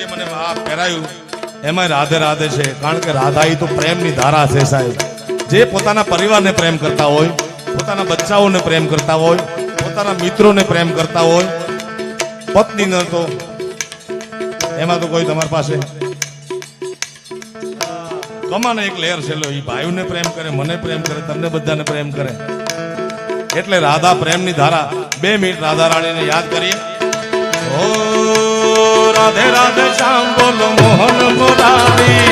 જે મને આ પહેરાયું એમાં રાધે રાધે છે. કારણ કે રાધા એ તો પ્રેમની ધારા છે સાહેબ. જે પોતાના પરિવારને પ્રેમ કરતા હોય, પોતાના બચ્ચાઓને પ્રેમ કરતા હોય, પોતાના મિત્રોને પ્રેમ કરતા હોય પત્નીને તો એમાં તો કોઈ તમારી પાસે કમાને એક લેયર છે. એ ભાઈઓને પ્રેમ કરે, મને પ્રેમ કરે, તમને બધાને પ્રેમ કરે. એટલે રાધા પ્રેમની ધારા. બે મિનિટ રાધા રાણીને યાદ કરીએ. ઓ રાધે રાધે શ્યામ બોલો મોહન મોરારી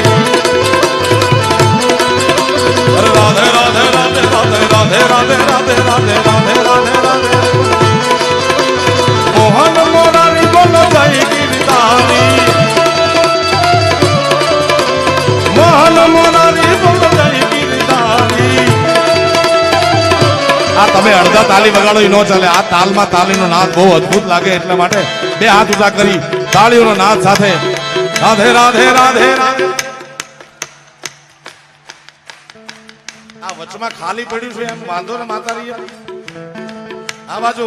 રાધે રાધે રાધે રાધે રાધે રાધે રાધે રાધે રાધે રાધે રાધે મોહન મોરારી બોલો જય ગીરધારી મોહન મોરારી બોલો જય ગીરધારી આ તમે અડધા તાલી વગાડો એ ન ચાલે આ તાલમાં તાલીનો નાદ બહુ અદ્ભુત લાગે એટલા માટે બે હાથ ઊભા કરી તાળીઓનો નાદ સાથે. રાધે રાધે રાધે. રાધે આ વચમાં ખાલી પડ્યું છે, એમ વાંધો ને માતા રહીએ. આ બાજુ.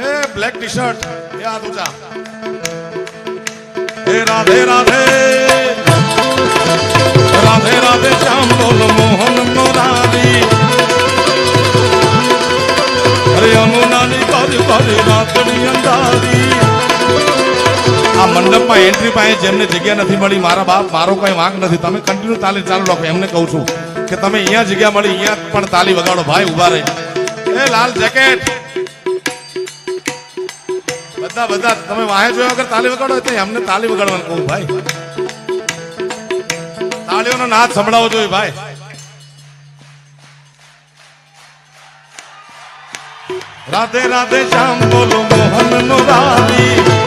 એ બ્લેક ટી શર્ટ એ આ દુચા હે રાધે રાધે. રાધે રાધે, શ્યામ બોલ મોહન મોરારી. અરે અમુનાની બાજુ બાજુ રાતની અંધારી. આ મંડપમાં એન્ટ્રી પાસે જેમને જગ્યા નથી મળી, મારા બાપ, મારો કઈ વાંક નથી. તમે કન્ટિન્યુ તાલી ચાલુ રાખો, એમને કહું છું કે તમે અહીંયા જગ્યા મળી, અહીંયા પણ તાલી વગાડો, ભાઈ ઊભા રહે. એ લાલ જેકેટ બધા બધા, તમે વાહે જોયા વગર તાલી વગાડો તો એમને તાલી વગાડવાનું કહું, ભાઈ. તાળીઓનો નાદ સંભળાવો જોઈએ, ભાઈ. રાધે રાધે, શ્યામ બોલો મોહન નો અરે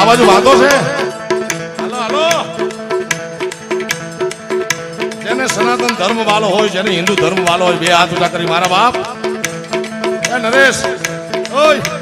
આ બાજુ વાંધો છે? જેને સનાતન ધર્મ હોય, જેને હિન્દુ ધર્મ વાળો હોય, બે હાથ ઉઠા કરી મારા બાપ. નરેશ. ઓય.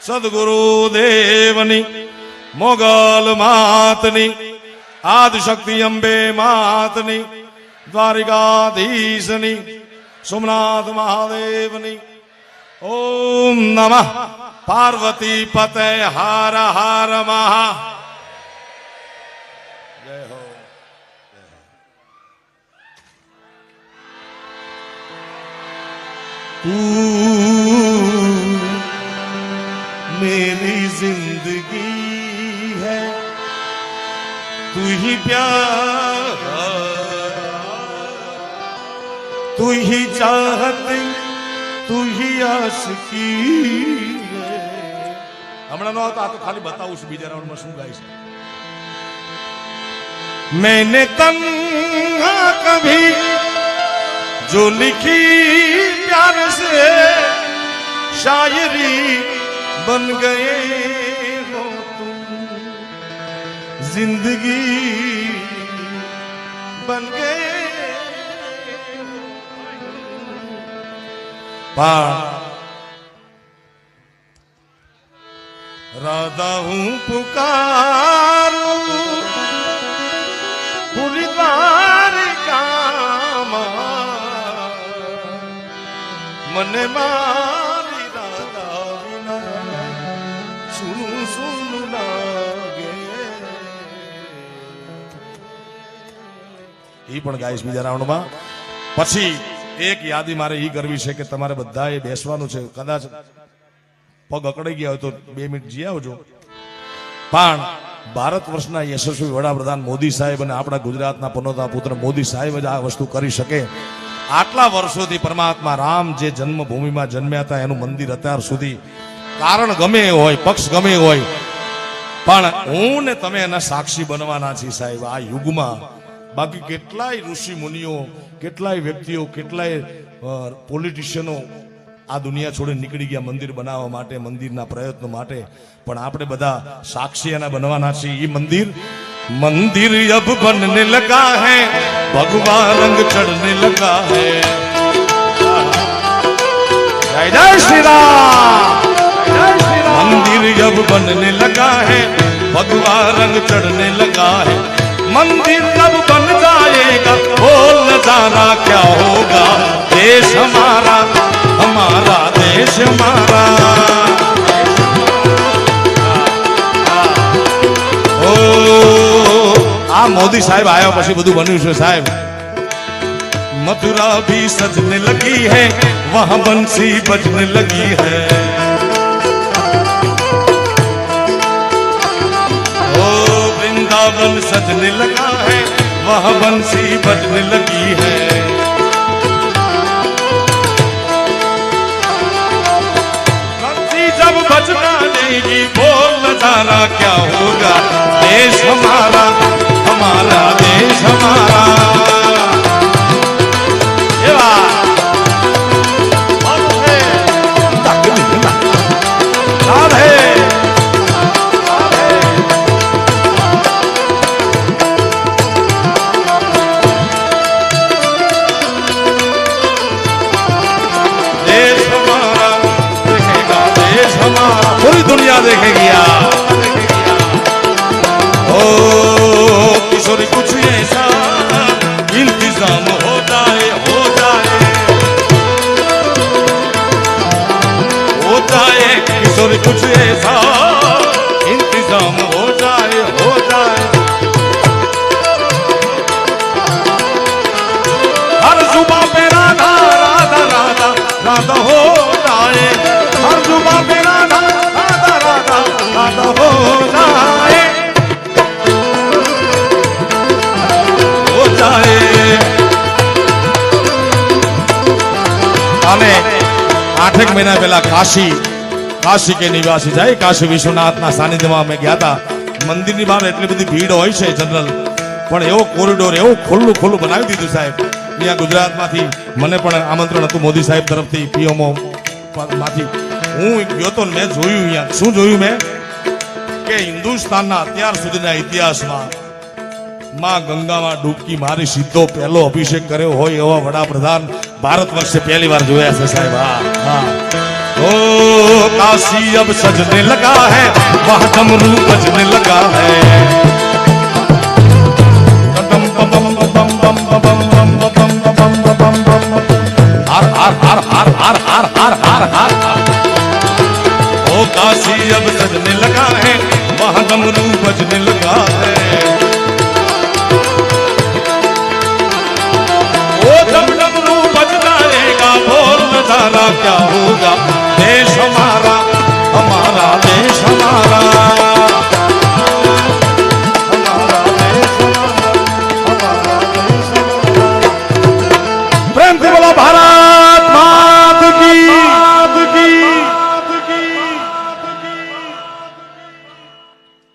સદગુરુ દેવની મોગલ માતની આદિશક્તિ અંબે માતની દ્વારિકાધીશની સોમનાથ મહાદેવની ઓમ નમઃ પાર્વતી પતે હાર હાર મહા જય मेरी जिंदगी है तू ही प्यार तू ही चाहत तू ही आशिकी है હમણાં નો આવતો આ તો ખાલી બતાવું છું બીજા રાઉન્ડમાં શું ગાય છે मैंने तन्हा कभी जो लिखी प्यार से शायरी बन गए हो तुम। ज़िंदगी बन गए राधा हूँ पुकारू। એ પણ ગાઈશ બીજા રાઉન્ડમાં. પછી એક યાદી મારે એ કરવી છે કે તમારે બધાએ બેસવાનું છે. કદાચ પગ અકડાઈ ગયા હોય તો બે મિનિટ જી આવજો. પણ ભારત વર્ષના યશસ્વી વડાપ્રધાન મોદી સાહેબ અને આપણા ગુજરાતના પનોતા પુત્ર મોદી સાહેબ જ આ વસ્તુ કરી શકે. આટલા વર્ષોથી પરમાત્મા રામ જે જન્મભૂમિમાં જન્મ્યા હતા, એનું મંદિર અત્યાર સુધી કારણ ગમે હોય, પક્ષ ગમે હોય, પણ હું ને તમે એના સાક્ષી બનવાના છીએ સાહેબ. આ યુગમાં બાકી કેટલાય ઋષિ મુનિઓ, કેટલાય વ્યક્તિઓ, કેટલાય પોલિટિશિયનો આ દુનિયા છોડે નીકળી ગયા મંદિર બનાવવા માટે, મંદિરના પ્રયત્નો માટે. પણ આપણે બધા સાક્ષી એના બનવાના છીએ. એ મંદિર મંદિર અબ બનને લગા હે, ભગવાન રંગ ચડને લગા હે. જય જય શ્રી રામ. મંદિર અબ બનને લગા હે, ભગવાન રંગ ચડને લગા હે. मंदिर जब बन जाएगा बोल नजारा क्या होगा देश हमारा हमारा देश हमारा ઓ આ મોદી સાહેબ આવ્યા પછી બધું બન્યું છે સાહેબ मथुरा भी सजने लगी है वहां बंसी बजने लगी है वृंदावन सजने लगा है, वह बंसी बजने लगी है। बंसी जब बजना देगी, बोल नज़ारा क्या होगा। देश हमारा हमारा देश हमारा। पूरी दुनिया देखेगी यार અને આઠેક મહિના પહેલા કાશી કાશી કે નિવાસી જાય. કાશી વિશ્વનાથના સાનિધ્યમાં અમે ગયા હતા. મંદિરની બહાર એટલી બધી ભીડ હોય છે જનરલ. પણ એવો કોરિડોર, એવું ખુલ્લું ખુલ્લું બનાવી દીધું સાહેબ. અહીંયા ગુજરાતમાંથી મને પણ આમંત્રણ હતું મોદી સાહેબ તરફથી પીએમઓ માંથી. હું ગયો તો મેં જોયું અહીંયા. શું જોયું મેં? કે હિન્દુસ્તાનના અત્યાર સુધીના ઇતિહાસમાં માં ગંગામાં ડૂબકી મારી સીધો પહેલો અભિષેક કર્યો હોય એવા વડાપ્રધાન भारत वर्ष से पहली बार जो है ऐसे साहब हाँ ओ काशी अब सजने लगा है वह डमरू बजने लगा है काशी अब सजने लगा है वहाँ डमरू बजने लगा ક્યાં હોગા દેશ અમારા અમારા દેશ અમારા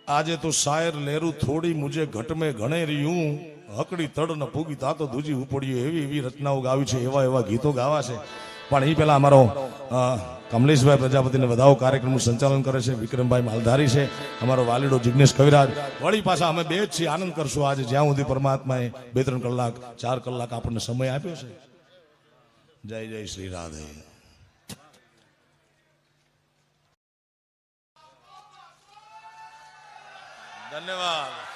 આજે તો શાયર લેરું થોડી મુજે ઘટ મેં ઘણે રહ્યું હકડી તડ ન પૂગી તાતો દૂજી ઉપડ્યું એવી એવી રચનાઓ ગાવી છે, એવા એવા ગીતો ગાવા છે. પણ એ પહેલાં અમારો કમલેશભાઈ પ્રજાપતિને વધાવો કાર્યક્રમનું સંચાલન કરે છે, વિક્રમભાઈ માલધારી છે, અમારો વાલીડો જિગ્નેશ કવિરાજ. વળી પાછા અમે બે જ છીએ, આનંદ કરશું આજે. જ્યાં સુધી પરમાત્માએ બે ત્રણ કલાક, ચાર કલાક આપણને સમય આપ્યો છે. જય જય શ્રી રાધે. ધન્યવાદ.